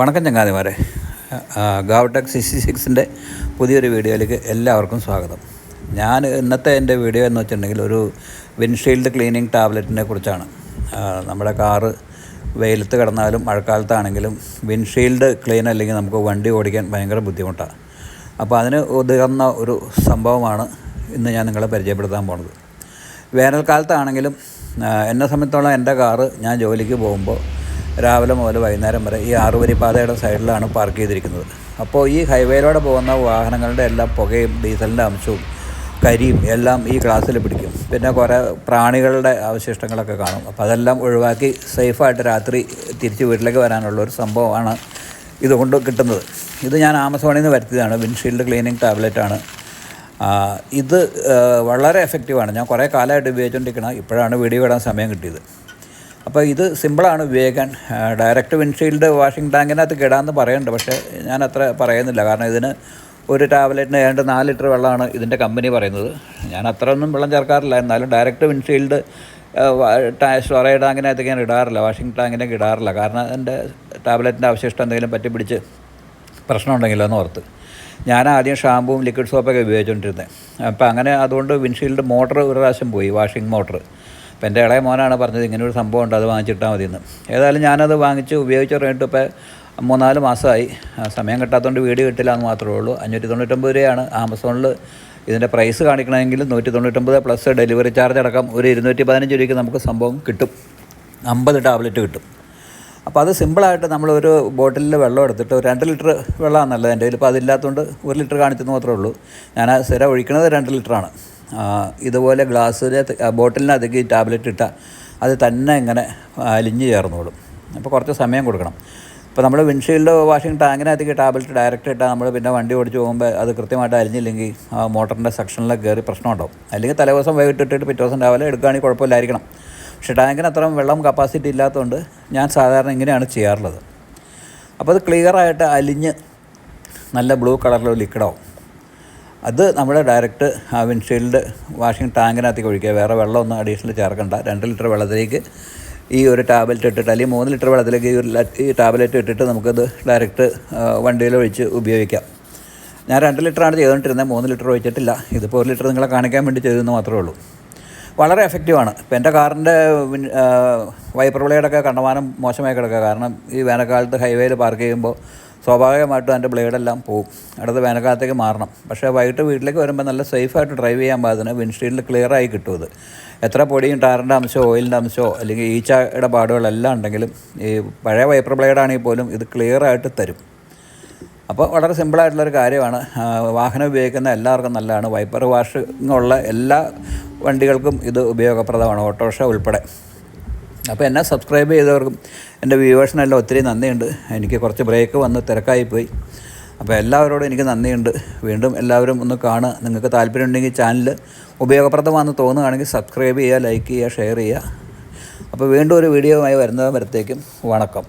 വണക്കം ചങ്ങാതിമാരെ. ഗാവടെക് സിക്സ്റ്റി സിക്സിന്റെ പുതിയൊരു വീഡിയോയിലേക്ക് എല്ലാവർക്കും സ്വാഗതം. ഞാൻ ഇന്നത്തെ എന്റെ വീഡിയോ എന്ന് വെച്ചിട്ടുണ്ടെങ്കിൽ ഒരു വിൻഷീൽഡ് ക്ലീനിങ് ടാബ്ലറ്റിനെ കുറിച്ചാണ്. നമ്മുടെ കാറ് വെയിലത്ത് കിടന്നാലും മഴക്കാലത്താണെങ്കിലും വിൻഷീൽഡ് ക്ലീൻ അല്ലെങ്കിൽ നമുക്ക് വണ്ടി ഓടിക്കാൻ ഭയങ്കര ബുദ്ധിമുട്ടാണ്. അപ്പോൾ അതിന് ഉതകുന്ന ഒരു സംഭവമാണ് ഇന്ന് ഞാൻ നിങ്ങളെ പരിചയപ്പെടുത്താൻ പോണത്. വേനൽക്കാലത്താണെങ്കിലും എന്നെ സംബന്ധിച്ചോളം എന്റെ കാറ് ഞാൻ ജോലിക്ക് പോകുമ്പോൾ രാവിലെ മുതൽ വൈകുന്നേരം വരെ ഈ ആറുവരി പാതയുടെ സൈഡിലാണ് പാർക്ക് ചെയ്തിരിക്കുന്നത്. അപ്പോൾ ഈ ഹൈവേയിലൂടെ പോകുന്ന വാഹനങ്ങളുടെ എല്ലാം പുകയും ഡീസലിന്റെ അംശവും കരിയും എല്ലാം ഈ ക്ലാസ്സിൽ പിടിക്കും. പിന്നെ കുറേ പ്രാണികളുടെ അവശിഷ്ടങ്ങളൊക്കെ കാണും. അപ്പോൾ അതെല്ലാം ഒഴിവാക്കി സേഫായിട്ട് രാത്രി തിരിച്ച് വീട്ടിലേക്ക് വരാനുള്ള ഒരു സംഭവമാണ് ഇതുകൊണ്ട് കിട്ടുന്നത്. ഇത് ഞാൻ ആമസോണിൽ നിന്ന് വരുത്തിയതാണ്. വിൻഷീൽഡ് ക്ലീനിങ് ടാബ്ലറ്റാണ് ഇത് വളരെ എഫക്റ്റീവാണ് ഞാൻ കുറേ കാലമായിട്ട് ഉപയോഗിച്ചുകൊണ്ടിരിക്കണം ഇപ്പോഴാണ് വീഡിയോ ഇടാൻ സമയം കിട്ടിയത്. അപ്പോൾ ഇത് സിമ്പിളാണ് ആ, ഡയറക്റ്റ് വിൻഷീൽഡ് വാഷിംഗ് ടാങ്കിനകത്ത് കിടാമെന്ന് പറയുന്നുണ്ട് പക്ഷേ ഞാൻ അത്ര പറയുന്നില്ല. കാരണം ഇതിന് ഒരു ടാബ്ലറ്റിന് ഏതാണ്ട് നാല് ലിറ്റർ വെള്ളമാണ് ഇതിന്റെ കമ്പനി പറയുന്നത്. ഞാൻ അത്ര ഒന്നും വെള്ളം ചേർക്കാറില്ല. എന്നാലും ഡയറക്റ്റ് വിൻഷീൽഡ് സ്റ്റോറേജ് ടാങ്കിനകത്ത് ഞാൻ ഇടാറില്ല. വാഷിംഗ് ടാങ്കിനൊക്കെ ഇടാറില്ല. കാരണം എന്റെ ടാബ്ലറ്റിന്റെ അവശിഷ്ടം എന്തെങ്കിലും പറ്റി പിടിച്ച് പ്രശ്നമുണ്ടെങ്കിലോ എന്ന് ഓർത്ത്. ഞാൻ ആദ്യം ഷാമ്പുവും ലിക്വിഡ് സോപ്പൊക്കെ ഉപയോഗിച്ചുകൊണ്ടിരുന്നത് അപ്പോൾ അങ്ങനെ അതുകൊണ്ട് വിൻഷീൽഡ് മോട്ടർ ഒരു പ്രാവശ്യം പോയി വാഷിംഗ് മോട്ടർ അപ്പോൾ എന്റെ ഇളയ മോനാണ് പറഞ്ഞത് ഇങ്ങനെ ഒരു സംഭവം ഉണ്ട് അത് വാങ്ങിച്ചിട്ടാൽ മതി എന്ന് ഏതായാലും ഞാനത് വാങ്ങിച്ച് ഉപയോഗിച്ച് തുടങ്ങിയിട്ട് ഇപ്പോൾ മൂന്നാൽ മാസമായി. സമയം കിട്ടാത്തതുകൊണ്ട് വീട് കിട്ടില്ല എന്ന് മാത്രമേ ഉള്ളൂ. അഞ്ഞൂറ്റി തൊണ്ണൂറ്റൊമ്പത് രൂപയാണ്. ആമസോണിൽ ഇതിന്റെ പ്രൈസ് കാണിക്കണമെങ്കിൽ നൂറ്റി തൊണ്ണൂറ്റൊമ്പത് പ്ലസ് ഡെലിവറി ചാർജ് അടക്കം ഒരു ഇരുന്നൂറ്റി പതിനഞ്ച് രൂപയ്ക്ക് നമുക്ക് സംഭവം കിട്ടും. അമ്പത് ടാബ്ലറ്റ് കിട്ടും. അപ്പോൾ അത് സിമ്പിളായിട്ട് നമ്മളൊരു ബോട്ടിലിൽ വെള്ളം എടുത്തിട്ട് ഒരു രണ്ട് ലിറ്റർ വെള്ളമാണ് നല്ലത് എന്റെ കയ്യിൽ. ഇപ്പോൾ അതില്ലാത്തതുകൊണ്ട് ഒരു ലിറ്റർ കാണിച്ചെന്ന് മാത്രമേ ഉള്ളൂ. ഞാൻ ആ സ്ഥിരം ഒഴിക്കുന്നത് രണ്ട് ലിറ്ററാണ് ഇതുപോലെ ഗ്ലാസ്സിലെ ബോട്ടിലിനകത്തേക്ക് ടാബ്ലറ്റ് ഇട്ടാൽ അത് തന്നെ ഇങ്ങനെ അലിഞ്ഞ് ചേർന്നോളും. അപ്പോൾ കുറച്ച് സമയം കൊടുക്കണം. ഇപ്പോൾ നമ്മൾ വിൻഷീൽഡ് വാഷിംഗ് ടാങ്കിനകത്തേക്ക് ടാബ്ലറ്റ് ഡയറക്റ്റ് ഇട്ടാൽ നമ്മൾ പിന്നെ വണ്ടി ഓടിച്ച് പോകുമ്പോൾ അത് കൃത്യമായിട്ട് അലിഞ്ഞില്ലെങ്കിൽ ആ മോട്ടറിന്റെ സെക്ഷനിലൊക്കെ കയറി പ്രശ്നമുണ്ടാവും. അല്ലെങ്കിൽ തലേദിവസം വൈകിട്ട് ഇട്ടിട്ട് പിറ്റേ ദിവസം രാവിലെ എടുക്കുകയാണെങ്കിൽ കുഴപ്പമില്ലായിരിക്കണം. പക്ഷേ ടാങ്കിന് അത്രയും വെള്ളം കപ്പാസിറ്റി ഇല്ലാത്തതുകൊണ്ട് ഞാൻ സാധാരണ ഇങ്ങനെയാണ് ചെയ്യാറുള്ളത്. അപ്പോൾ അത് ക്ലിയറായിട്ട് അലിഞ്ഞ് നല്ല ബ്ലൂ കളറിലൊരു ലിക്വിഡാവും അത് നമ്മുടെ ഡയറക്റ്റ് ആ വിൻഷീൽഡ് വാഷിംഗ് ടാങ്കിനകത്തേക്ക് ഒഴിക്കുക. വേറെ വെള്ളമൊന്നും അഡീഷണൽ ചേർക്കണ്ട. രണ്ട് ലിറ്റർ വെള്ളത്തിലേക്ക് ഈ ഒരു ടാബ്ലറ്റ് ഇട്ടിട്ട് അല്ലെങ്കിൽ മൂന്ന് ലിറ്റർ വെള്ളത്തിലേക്ക് ഈ ഒരു ഈ ടാബ്ലറ്റ് ഇട്ടിട്ട് നമുക്കത് ഡയറക്റ്റ് വണ്ടിയിൽ ഒഴിച്ച് ഉപയോഗിക്കാം. ഞാൻ രണ്ട് ലിറ്ററാണ് ചെയ്തുകൊണ്ടിരുന്നത്. മൂന്ന് ലിറ്റർ ഒഴിച്ചിട്ടില്ല. ഇതിപ്പോൾ ഒരു ലിറ്റർ നിങ്ങളെ കാണിക്കാൻ വേണ്ടി ചെയ്തെന്ന് മാത്രമേ ഉള്ളൂ. വളരെ എഫക്റ്റീവാണ് ഇപ്പം എന്റെ കാറിന്റെ വൈപ്പർ ബ്ലേഡൊക്കെ കണ്ടമാനം മോശമായി കിടക്കുക. കാരണം ഈ വേനൽക്കാലത്ത് ഹൈവേയിൽ പാർക്ക് ചെയ്യുമ്പോൾ സ്വാഭാവികമായിട്ടും ബ്ലേഡ് ബ്ലേഡെല്ലാം പോകും അടുത്ത വേനൽക്കാലത്തേക്ക് മാറണം. പക്ഷേ വൈകിട്ട് വീട്ടിലേക്ക് വരുമ്പോൾ നല്ല സേഫായിട്ട് ഡ്രൈവ് ചെയ്യാൻ പാകത്തിന് വിൻഡ്ഷീൽഡ് ക്ലിയർ ആയി കിട്ടും ഇത്. എത്ര പൊടിയും ടാറിന്റെ അംശമോ ഓയിലിന്റെ അംശമോ അല്ലെങ്കിൽ ഈച്ചയുടെ പാടുകളെല്ലാം ഉണ്ടെങ്കിലും ഈ പഴയ വൈപ്പർ ബ്ലേഡാണെങ്കിൽ പോലും ഇത് ക്ലിയർ ആയിട്ട് തരും. അപ്പോൾ വളരെ സിമ്പിളായിട്ടുള്ളൊരു കാര്യമാണ്. വാഹനം ഉപയോഗിക്കുന്ന എല്ലാവർക്കും നല്ലതാണ്. വൈപ്പർ വാഷ് ഉള്ള എല്ലാ വണ്ടികൾക്കും ഇത് ഉപയോഗപ്രദമാണ്. ഓട്ടോറിക്ഷ ഉൾപ്പെടെ. അപ്പോൾ എന്നെ സബ്സ്ക്രൈബ് ചെയ്തവർക്കും എന്റെ വ്യൂവേഴ്സിനെല്ലാം ഒത്തിരി നന്ദിയുണ്ട്. എനിക്ക് കുറച്ച് ബ്രേക്ക് വന്ന് തിരക്കായിപ്പോയി. അപ്പോൾ എല്ലാവരോടും എനിക്ക് നന്ദിയുണ്ട്. വീണ്ടും എല്ലാവരും ഒന്ന് കാണുക. നിങ്ങൾക്ക് താല്പര്യമുണ്ടെങ്കിൽ ചാനൽ ഉപയോഗപ്രദമാണെന്ന് തോന്നുകയാണെങ്കിൽ സബ്സ്ക്രൈബ് ചെയ്യുക ലൈക്ക് ചെയ്യുക ഷെയർ ചെയ്യുക. അപ്പോൾ വീണ്ടും ഒരു വീഡിയോയുമായി വരുന്നത് വരത്തേക്കും വണക്കം.